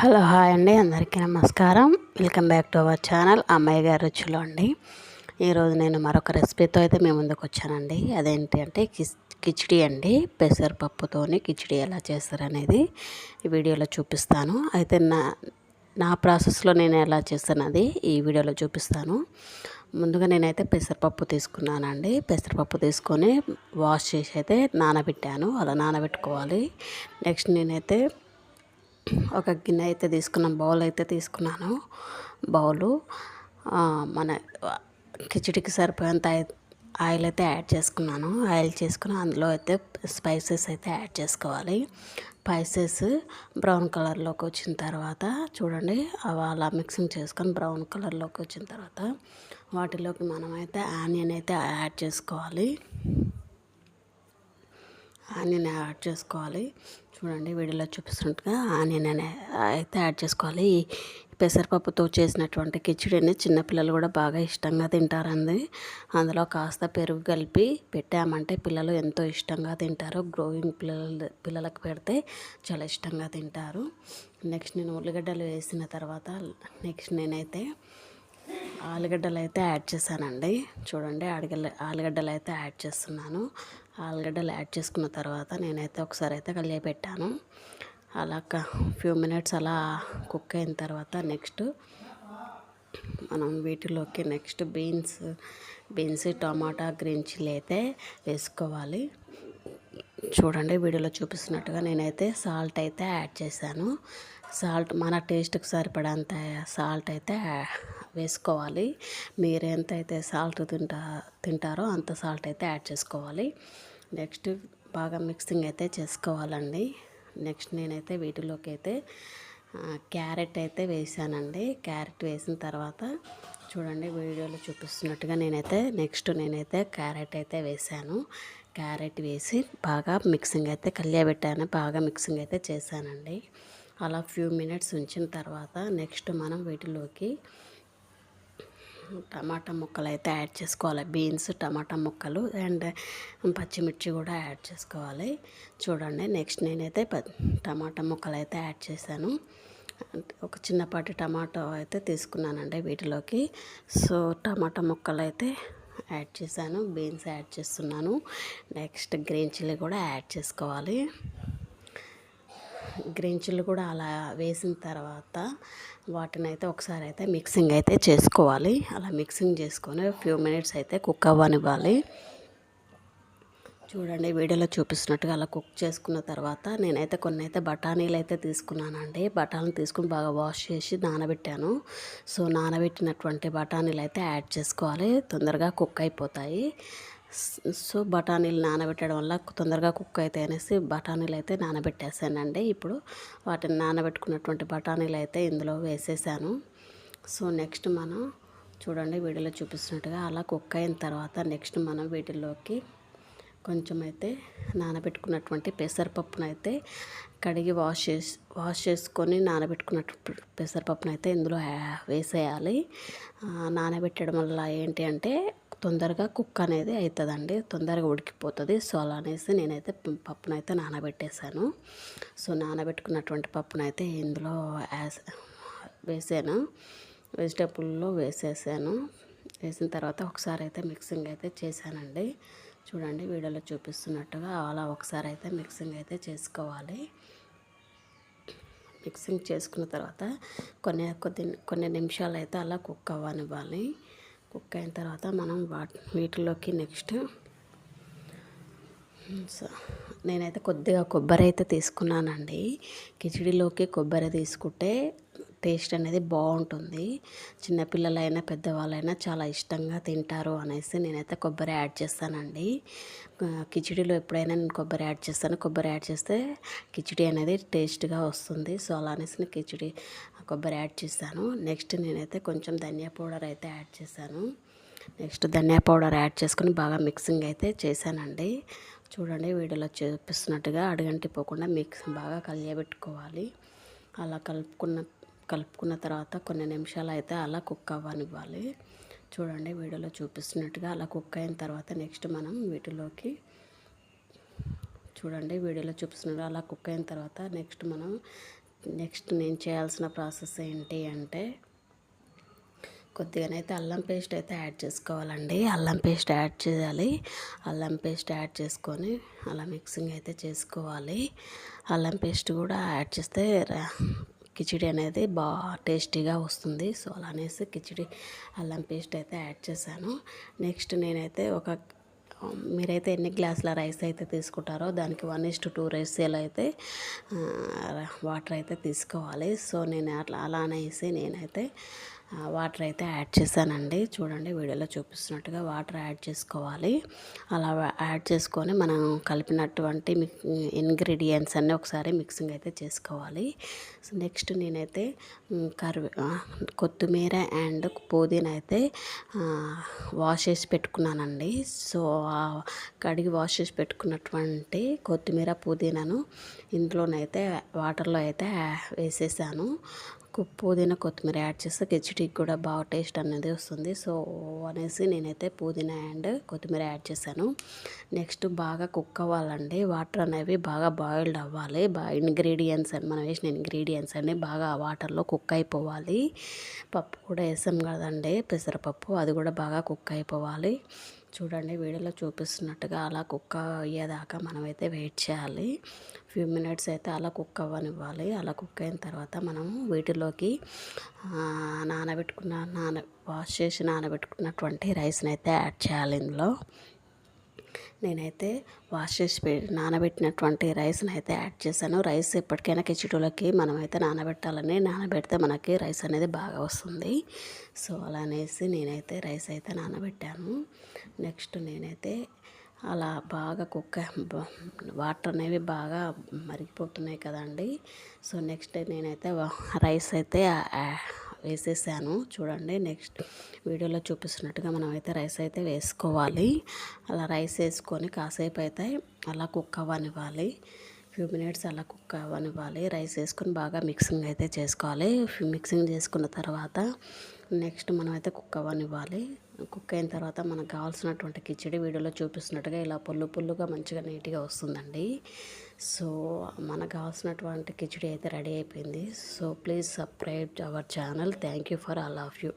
Hello hi అండి అందరికీ నమస్కారం. Welcome back to our channel. అమ్మాయి గారి రుచులు అండి. ఈరోజు నేను మరొక రెసిపీతో అయితే మేము ముందుకు వచ్చానండి. అదేంటి అంటే కిచ్ కిచిడి అండి. పెసరపప్పుతోని కిచిడి ఎలా చేస్తారనేది ఈ వీడియోలో చూపిస్తాను. అయితే నా నా ప్రాసెస్లో నేను ఎలా చేస్తున్నది ఈ వీడియోలో చూపిస్తాను. ముందుగా నేనైతే పెసరపప్పు తీసుకున్నానండి. పెసరపప్పు తీసుకొని వాష్ చేసి అయితే నానబెట్టాను. అలా నానబెట్టుకోవాలి. నెక్స్ట్ నేనైతే ఒక గిన్నె అయితే తీసుకున్నాను బౌల్ అయితే తీసుకున్నాను. బౌలు మన కిచిడికి సరిపోయేంత ఆయిల్ అయితే యాడ్ చేసుకున్నాను. ఆయిల్ చేసుకుని అందులో అయితే స్పైసెస్ అయితే యాడ్ చేసుకోవాలి. స్పైసెస్ బ్రౌన్ కలర్లోకి వచ్చిన తర్వాత చూడండి అవి అలా మిక్సింగ్ చేసుకొని బ్రౌన్ కలర్లోకి వచ్చిన తర్వాత వాటిలోకి మనమైతే ఆనియన్ అయితే యాడ్ చేసుకోవాలి. ఆనియన్ యాడ్ చేసుకోవాలి. చూడండి వీడియోలో చూపిస్తున్నట్టుగా ఆనియన్ అయితే యాడ్ చేసుకోవాలి. పెసరపప్పుతో చేసినటువంటి కిచిడిని చిన్నపిల్లలు కూడా బాగా ఇష్టంగా తింటారండి. అందులో కాస్త పెరుగు కలిపి పెట్టామంటే పిల్లలు ఎంతో ఇష్టంగా తింటారు. గ్రోయింగ్ పిల్లలు పిల్లలకు పెడితే చాలా ఇష్టంగా తింటారు. నెక్స్ట్ నేను ఉల్లిగడ్డలు వేసిన తర్వాత నెక్స్ట్ నేనైతే ఆలుగడ్డలు అయితే యాడ్ చేశానండి. చూడండి ఆలుగడ్డ ఆలుగడ్డలు అయితే యాడ్ చేస్తున్నాను. ఆలుగడ్డలు యాడ్ చేసుకున్న తర్వాత నేనైతే ఒకసారి అయితే కలిగి పెట్టాను. అలా ఫ్యూ మినిట్స్ అలా కుక్ అయిన తర్వాత నెక్స్ట్ మనం వీటిలోకి next beans beans tomato green chilli అయితే వేసుకోవాలి. చూడండి వీడియోలో చూపిస్తున్నట్టుగా నేనైతే సాల్ట్ అయితే యాడ్ చేశాను. సాల్ట్ మన టేస్ట్కి సరిపడంత సాల్ట్ అయితే వేసుకోవాలి. మీరు ఎంత అయితే సాల్ట్ తింటా తింటారో అంత సాల్ట్ అయితే యాడ్ చేసుకోవాలి. నెక్స్ట్ బాగా మిక్సింగ్ అయితే చేసుకోవాలండి. నెక్స్ట్ నేనైతే వీటిలోకి అయితే క్యారెట్ అయితే వేసానండి. క్యారెట్ వేసిన తర్వాత చూడండి వీడియోలో చూపిస్తున్నట్టుగా నేనైతే నెక్స్ట్ నేనైతే క్యారెట్ అయితే వేసాను. క్యారెట్ వేసి బాగా మిక్సింగ్ అయితే కలియబెట్టాను. బాగా మిక్సింగ్ అయితే చేశానండి. అలా ఫ్యూ మినిట్స్ ఉంచిన తర్వాత నెక్స్ట్ మనం వీటిలోకి టమాటా ముక్కలు అయితే యాడ్ చేసుకోవాలి. బీన్స్ టమాటా ముక్కలు అండ్ పచ్చిమిర్చి కూడా యాడ్ చేసుకోవాలి. చూడండి నెక్స్ట్ నేనైతే టమాటా ముక్కలు అయితే యాడ్ చేశాను. ఒక చిన్నపాటి టమాటో అయితే తీసుకున్నానండి వీటిలోకి. సో టమాటా ముక్కలు అయితే యాడ్ చేశాను బీన్స్ యాడ్ చేస్తున్నాను. నెక్స్ట్ గ్రీన్ చిల్లీ కూడా యాడ్ చేసుకోవాలి. గ్రీన్ కూడా అలా వేసిన తర్వాత వాటిని అయితే ఒకసారి అయితే మిక్సింగ్ అయితే చేసుకోవాలి. అలా మిక్సింగ్ చేసుకొని ఫ్యూ మినిట్స్ అయితే కుక్ అవ్వనివ్వాలి. చూడండి వీడియోలో చూపిస్తున్నట్టుగా అలా కుక్ చేసుకున్న తర్వాత నేనైతే కొన్ని అయితే బఠానీలు అయితే తీసుకున్నానండి. బఠానీలు తీసుకుని బాగా వాష్ చేసి నానబెట్టాను. సో నానబెట్టినటువంటి బఠానీలు అయితే యాడ్ చేసుకోవాలి. తొందరగా కుక్ అయిపోతాయి. సో బఠానీలు నానబెట్టడం వల్ల తొందరగా కుక్ అయితే అనేసి బఠానీలు అయితే నానబెట్టేసానండి ఇప్పుడు వాటిని నానబెట్టుకున్నటువంటి బఠానీలు అయితే ఇందులో వేసేసాను. సో నెక్స్ట్ మనం చూడండి వీడియోలో చూపిస్తున్నట్టుగా అలా కుక్ అయిన తర్వాత నెక్స్ట్ మనం వీటిల్లోకి కొంచెం అయితే నానబెట్టుకున్నటువంటి పెసరపప్పును అయితే కడిగి వాష్ చేసి వాష్ చేసుకొని నానబెట్టుకున్నట్టు పెసరపప్పును అయితే ఇందులో వేసేయాలి. నానబెట్టడం వల్ల ఏంటి అంటే తొందరగా కుక్ అనేది అవుతుందండి తొందరగా ఉడికిపోతుంది. సో అలా అనేసి నేనైతే పప్పునైతే నానబెట్టేశాను. సో నానబెట్టుకున్నటువంటి పప్పునైతే ఇందులో వేసాను. వెజిటేబుల్లో వేసేసాను. వేసిన తర్వాత ఒకసారి అయితే మిక్సింగ్ అయితే చేశానండి. చూడండి వీడియోలో చూపిస్తున్నట్టుగా అలా ఒకసారి అయితే మిక్సింగ్ అయితే చేసుకోవాలి. మిక్సింగ్ చేసుకున్న తర్వాత కొన్ని కొద్ది కొన్ని నిమిషాలు అయితే అలా కుక్ అవ్వనివ్వాలి. కుక్ అయిన తర్వాత మనం వాట్ వీటిలోకి నెక్స్ట్. నేనైతే కొద్దిగా కొబ్బరి అయితే తీసుకున్నానండి. కిచిడిలోకి కొబ్బరి తీసుకుంటే టేస్ట్ అనేది బాగుంటుంది. చిన్నపిల్లలైనా పెద్దవాళ్ళైనా చాలా ఇష్టంగా తింటారు అనేసి నేనైతే కొబ్బరి యాడ్ చేస్తానండి. కిచిడిలో ఎప్పుడైనా నేను కొబ్బరి యాడ్ చేస్తాను. కొబ్బరి యాడ్ చేస్తే కిచిడి అనేది టేస్ట్గా వస్తుంది. సో అలా అనేసి కిచిడి కొబ్బరి యాడ్ చేశాను నెక్స్ట్ నేనైతే కొంచెం ధనియా పౌడర్ అయితే యాడ్ చేశాను నెక్స్ట్ ధనియా పౌడర్ యాడ్ చేసుకుని బాగా మిక్సింగ్ అయితే చేశానండి. చూడండి వీడియోలో చూపిస్తున్నట్టుగా అడగంటిపోకుండా మిక్స్ బాగా కలియబెట్టుకోవాలి. అలా కలుపుకున్న కలుపుకున్న తర్వాత కొన్ని నిమిషాలు అయితే అలా కుక్ అవ్వనివ్వాలి. చూడండి వీడియోలో చూపిస్తున్నట్టుగా అలా కుక్ అయిన తర్వాత నెక్స్ట్ మనం వీటిలోకి చూడండి వీడియోలో చూపిస్తున్నట్టు అలా కుక్ అయిన తర్వాత నెక్స్ట్ మనం నెక్స్ట్ నేను చేయాల్సిన ప్రాసెస్ ఏంటి అంటే కొద్దిగానైతే అల్లం పేస్ట్ అయితే యాడ్ చేసుకోవాలండి. అల్లం పేస్ట్ యాడ్ చేయాలి. అల్లం పేస్ట్ యాడ్ చేసుకొని అలా మిక్సింగ్ అయితే చేసుకోవాలి. అల్లం పేస్ట్ కూడా యాడ్ చేస్తే కిచిడి అనేది బాగా టేస్టీగా వస్తుంది. సో అలా అనేసి కిచిడి అల్లం పేస్ట్ అయితే యాడ్ చేశాను. నెక్స్ట్ నేనైతే ఒక మీరైతే ఎన్ని గ్లాసుల రైస్ అయితే తీసుకుంటారో దానికి వన్ ఇస్ టూ టూ రేషియోలో అయితే వాటర్ అయితే తీసుకోవాలి. సో నేను అట్లా అలా అనేసి నేనైతే వాటర్ అయితే యాడ్ చేశానండి. చూడండి వీడియోలో చూపిస్తున్నట్టుగా వాటర్ యాడ్ చేసుకోవాలి. అలా యాడ్ చేసుకొని మనం కలిపినటువంటి ఇంగ్రీడియంట్స్ అన్నీ ఒకసారి మిక్సింగ్ అయితే చేసుకోవాలి. సో నెక్స్ట్ నేనైతే కరివే కొత్తిమీర అండ్ పుదీనా అయితే వాష్ చేసి పెట్టుకున్నానండి. సో కడిగి వాష్ చేసి పెట్టుకున్నటువంటి కొత్తిమీర పుదీనాను ఇందులోనైతే వాటర్లో అయితే వేసేసాను. పుదీనా కొత్తిమీర యాడ్ చేస్తే కిచడీకి కూడా బాగా టేస్ట్ అనేది వస్తుంది. సో అనేసి నేనైతే పుదీనా అండ్ కొత్తిమీర యాడ్ చేశాను. నెక్స్ట్ బాగా కుక్ అవ్వాలండి. వాటర్ అనేవి బాగా బాయిల్డ్ అవ్వాలి. బాగా ఇంగ్రీడియంట్స్ అని మనం వేసిన ఇంగ్రీడియంట్స్ అన్నీ బాగా వాటర్లో కుక్ అయిపోవాలి. పప్పు కూడా వేసాం కదండి పెసరపప్పు అది కూడా బాగా కుక్ అయిపోవాలి. చూడండి వీడియోలో చూపిస్తున్నట్టుగా అలా కుక్ అయ్యేదాకా మనమైతే వెయిట్ చేయాలి. ఫ్యూ మినిట్స్ అయితే అలా కుక్ అవ్వనివ్వాలి. అలా కుక్ అయిన తర్వాత మనము వీటిలోకి నానబెట్టుకున్న నాన వాష్ చేసి నానబెట్టుకున్నటువంటి రైస్ని అయితే యాడ్ చేయాలి ఇందులో. నేనైతే వాష్ చేసి నానబెట్టినటువంటి రైస్ని అయితే యాడ్ చేశాను. రైస్ ఎప్పటికైనా కిచిడీలకి మనమైతే నానబెట్టాలని నానబెడితే మనకి రైస్ అనేది బాగా వస్తుంది. సో అలా అనేసి నేనైతే రైస్ అయితే నానబెట్టాను. నెక్స్ట్ నేనైతే అలా బాగా కుక్క వాటర్ అనేవి బాగా మరిగిపోతున్నాయి కదండి. సో నెక్స్ట్ నేనైతే రైస్ అయితే వేసేసాను. చూడండి నెక్స్ట్ వీడియోలో చూపిస్తున్నట్టుగా మనం అయితే రైస్ అయితే వేసుకోవాలి. అలా రైస్ వేసుకొని కాసేపు అయితే అలా కుక్ అవ్వనివ్వాలి. ఫ్యూ మినిట్స్ అలా కుక్ అవ్వనివ్వాలి. రైస్ వేసుకొని బాగా మిక్సింగ్ అయితే చేసుకోవాలి. మిక్సింగ్ చేసుకున్న తర్వాత నెక్స్ట్ మనం అయితే కుక్ అవ్వనివ్వాలి. కుక్ అయిన తర్వాత మనకు కావాల్సినటువంటి కిచడి వీడియోలో చూపిస్తున్నట్టుగా ఇలా పుల్లు పుల్లుగా మంచిగా నీట్గా వస్తుందండి. సో మనకు కావాల్సినటువంటి కిచడి అయితే రెడీ అయిపోయింది. So please subscribe our channel. Thank you for all of you.